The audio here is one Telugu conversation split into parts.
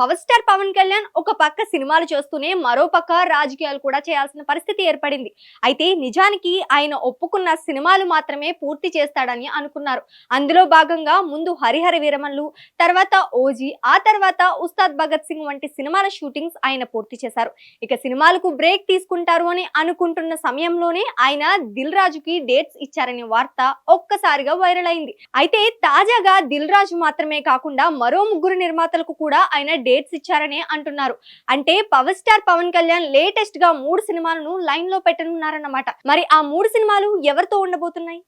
好吧。స్టార్ పవన్ కళ్యాణ్ ఒక పక్క సినిమాలు చేస్తూనే మరో పక్క రాజకీయాలు కూడా చేయాల్సిన పరిస్థితి ఏర్పడింది. అయితే నిజానికి ఆయన ఒప్పుకున్న సినిమాలు మాత్రమే పూర్తి చేస్తాడని అనుకున్నారు. అందులో భాగంగా ముందు హరిహర వీరమల్లు తర్వాత ఓజీ ఆ తర్వాత ఉస్తాద్ భగత్ సింగ్ వంటి సినిమాల షూటింగ్స్ ఆయన పూర్తి చేశారు. ఇక సినిమాలకు బ్రేక్ తీసుకుంటారు అని అనుకుంటున్న సమయంలోనే ఆయన దిల్ రాజుకి డేట్స్ ఇచ్చారనే వార్త ఒక్కసారిగా వైరల్ అయింది. అయితే తాజాగా దిల్ రాజు మాత్రమే కాకుండా మరో ముగ్గురు నిర్మాతలకు కూడా ఆయన డేట్స్ ఇచ్చారని అంటున్నారు. అంటే పవర్ స్టార్ పవన్ కళ్యాణ్ లేటెస్ట్గా మూడు సినిమాలను లైన్లో పెట్టనున్నారన్నమాట. మరి ఆ మూడు సినిమాలు ఎవరితో ఉండబోతున్నాయి?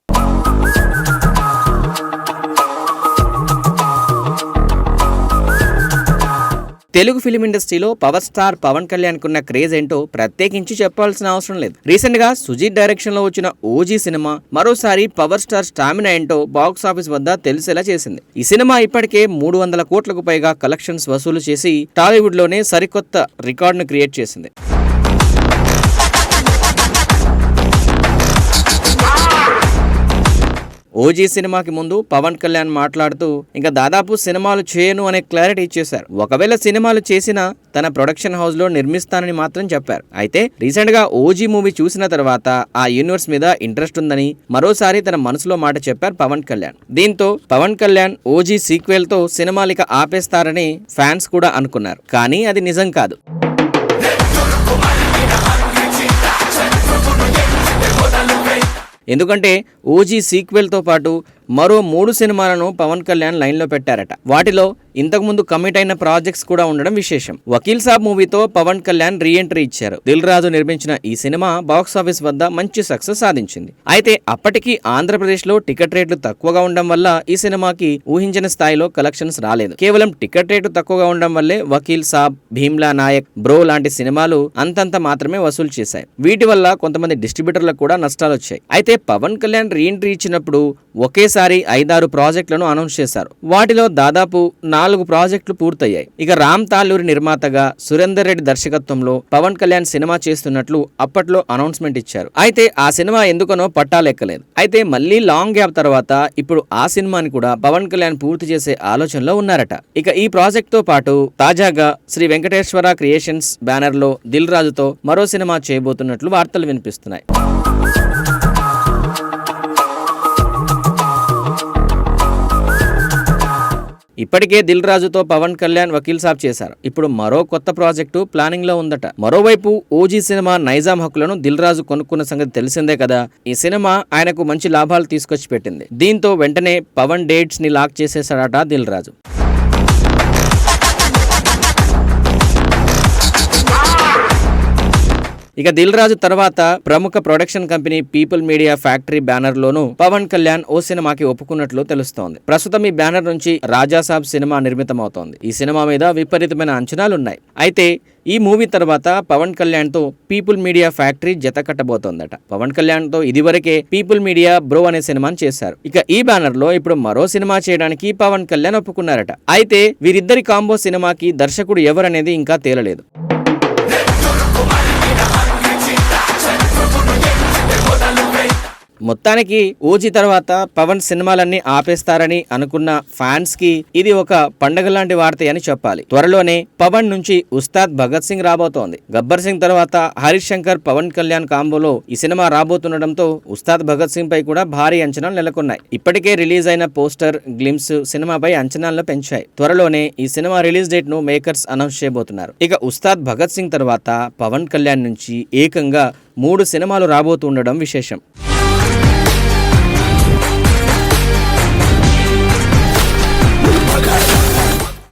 తెలుగు ఫిలిం ఇండస్ట్రీలో పవర్ స్టార్ పవన్ కళ్యాణ్ కున్న క్రేజ్ ఏంటో ప్రత్యేకించి చెప్పాల్సిన అవసరం లేదు. రీసెంట్గా సుజీత్ డైరెక్షన్లో వచ్చిన ఓజీ సినిమా మరోసారి పవర్ స్టార్ స్టామినా ఏంటో బాక్స్ ఆఫీస్ వద్ద తెలిసేలా చేసింది. ఈ సినిమా ఇప్పటికే మూడు వందల కోట్లకు పైగా కలెక్షన్స్ వసూలు చేసి టాలీవుడ్లోనే సరికొత్త రికార్డును క్రియేట్ చేసింది. ఓజీ సినిమాకి ముందు పవన్ కళ్యాణ్ మాట్లాడుతూ ఇంకా దాదాపు సినిమాలు చేయను అనే క్లారిటీ ఇచ్చేశారు. ఒకవేళ సినిమాలు చేసినా తన ప్రొడక్షన్ హౌస్లో నిర్మిస్తానని మాత్రం చెప్పారు. అయితే రీసెంట్గా ఓజీ మూవీ చూసిన తర్వాత ఆ యూనివర్స్ మీద ఇంట్రెస్ట్ ఉందని మరోసారి తన మనసులో మాట చెప్పారు పవన్ కళ్యాణ్. దీంతో పవన్ కళ్యాణ్ ఓజీ సీక్వెల్తో సినిమాలిక ఆపేస్తారని ఫ్యాన్స్ కూడా అనుకున్నారు. కానీ అది నిజం కాదు. ఎందుకంటే ఓజీ సీక్వెల్తో పాటు మరో మూడు సినిమాలను పవన్ కళ్యాణ్ లైన్లో పెట్టారట. వాటిలో ఇంతకుముందు కమిట్ అయిన ప్రాజెక్ట్స్ కూడా ఉండడం విశేషం. వకీల్ సాబ్ మూవీతో పవన్ కళ్యాణ్ రీ ఎంట్రీ ఇచ్చారు. దిల్ రాజు నిర్మించిన ఈ సినిమా బాక్స్ ఆఫీస్ వద్ద మంచి సక్సెస్ సాధించింది. అయితే అప్పటికి ఆంధ్రప్రదేశ్లో టికెట్ రేట్లు తక్కువగా ఉండడం వల్ల ఈ సినిమాకి ఊహించిన స్థాయిలో కలెక్షన్స్ రాలేదు. కేవలం టికెట్ రేటు తక్కువగా ఉండడం వల్లే వకీల్ సాబ్ భీమ్లా నాయక్ బ్రో లాంటి సినిమాలు అంతంత మాత్రమే వసూలు చేశాయి. వీటి వల్ల కొంతమంది డిస్ట్రిబ్యూటర్లకు కూడా నష్టాలు వచ్చాయి. అయితే పవన్ కళ్యాణ్ రీ ఎంట్రీ ఇచ్చినప్పుడు ఒకేసారి ఐదారు ప్రాజెక్టులను అనౌన్స్ చేశారు. వాటిలో దాదాపు నాలుగు ప్రాజెక్టులు పూర్తయ్యాయి. ఇక రామ్ తాలూరి నిర్మాతగా సురేందర్ రెడ్డి దర్శకత్వంలో పవన్ కళ్యాణ్ సినిమా చేస్తున్నట్లు అప్పట్లో అనౌన్స్మెంట్ ఇచ్చారు. అయితే ఆ సినిమా ఎందుకనో పట్టాలెక్కలేదు అయితే మళ్ళీ లాంగ్ గ్యాప్ తర్వాత ఇప్పుడు ఆ సినిమాని కూడా పవన్ కళ్యాణ్ పూర్తి చేసే ఆలోచనలో ఉన్నారట. ఇక ఈ ప్రాజెక్ట్తో పాటు తాజాగా శ్రీ వెంకటేశ్వర క్రియేషన్స్ బ్యానర్లో దిల్ రాజుతో మరో సినిమా చేయబోతున్నట్లు వార్తలు వినిపిస్తున్నాయి. ఇప్పటికే దిల్ రాజుతో పవన్ కళ్యాణ్ వకీల్ సాబ్ చేశారు. ఇప్పుడు మరో కొత్త ప్రాజెక్టు ప్లానింగ్లో ఉందట. మరోవైపు ఓజీ సినిమా నైజాం హక్కులను దిల్ రాజు కొనుక్కున్న సంగతి తెలిసిందే కదా? ఈ సినిమా ఆయనకు మంచి లాభాలు తీసుకొచ్చి పెట్టింది. దీంతో వెంటనే పవన్ డేట్స్ని లాక్ చేసేశాడట దిల్ రాజు. ఇక దిల్ రాజు తర్వాత ప్రముఖ production company People Media Factory banner లోను పవన్ కళ్యాణ్ ఓ సినిమాకి ఒప్పుకున్నట్లు తెలుస్తోంది. ప్రస్తుతం ఈ బ్యానర్ నుంచి రాజాసాబ్ సినిమా నిర్మితమవుతోంది. ఈ సినిమా మీద విపరీతమైన అంచనాలున్నాయి. అయితే ఈ మూవీ తర్వాత పవన్ కళ్యాణ్తో పీపుల్ మీడియా ఫ్యాక్టరీ జత కట్టబోతోందట. పవన్ కళ్యాణ్తో ఇదివరకే పీపుల్ మీడియా బ్రో అనే సినిమాని చేశారు. ఇక ఈ బ్యానర్లో ఇప్పుడు మరో సినిమా చేయడానికి పవన్ కళ్యాణ్ ఒప్పుకున్నారట. అయితే వీరిద్దరి కాంబో సినిమాకి దర్శకుడు ఎవరనేది ఇంకా తేలలేదు. మొత్తానికి ఓజీ తర్వాత పవన్ సినిమాలన్నీ ఆపేస్తారని అనుకున్న ఫ్యాన్స్కి ఇది ఒక పండగ లాంటి వార్త అని చెప్పాలి. త్వరలోనే పవన్ నుంచి ఉస్తాద్ భగత్ సింగ్ రాబోతోంది. గబ్బర్ సింగ్ తర్వాత హరీష్ శంకర్ పవన్ కళ్యాణ్ కాంబోలో ఈ సినిమా రాబోతుండటంతో ఉస్తాద్ భగత్ సింగ్ పై కూడా భారీ అంచనాలు నెలకొన్నాయి. ఇప్పటికే రిలీజ్ అయిన పోస్టర్ గ్లిమ్స్ సినిమాపై అంచనాలను పెంచాయి. త్వరలోనే ఈ సినిమా రిలీజ్ డేట్ను మేకర్స్ అనౌన్స్ చేయబోతున్నారు. ఇక ఉస్తాద్ భగత్ సింగ్ తర్వాత పవన్ కళ్యాణ్ నుంచి ఏకంగా మూడు సినిమాలు రాబోతుండడం విశేషం.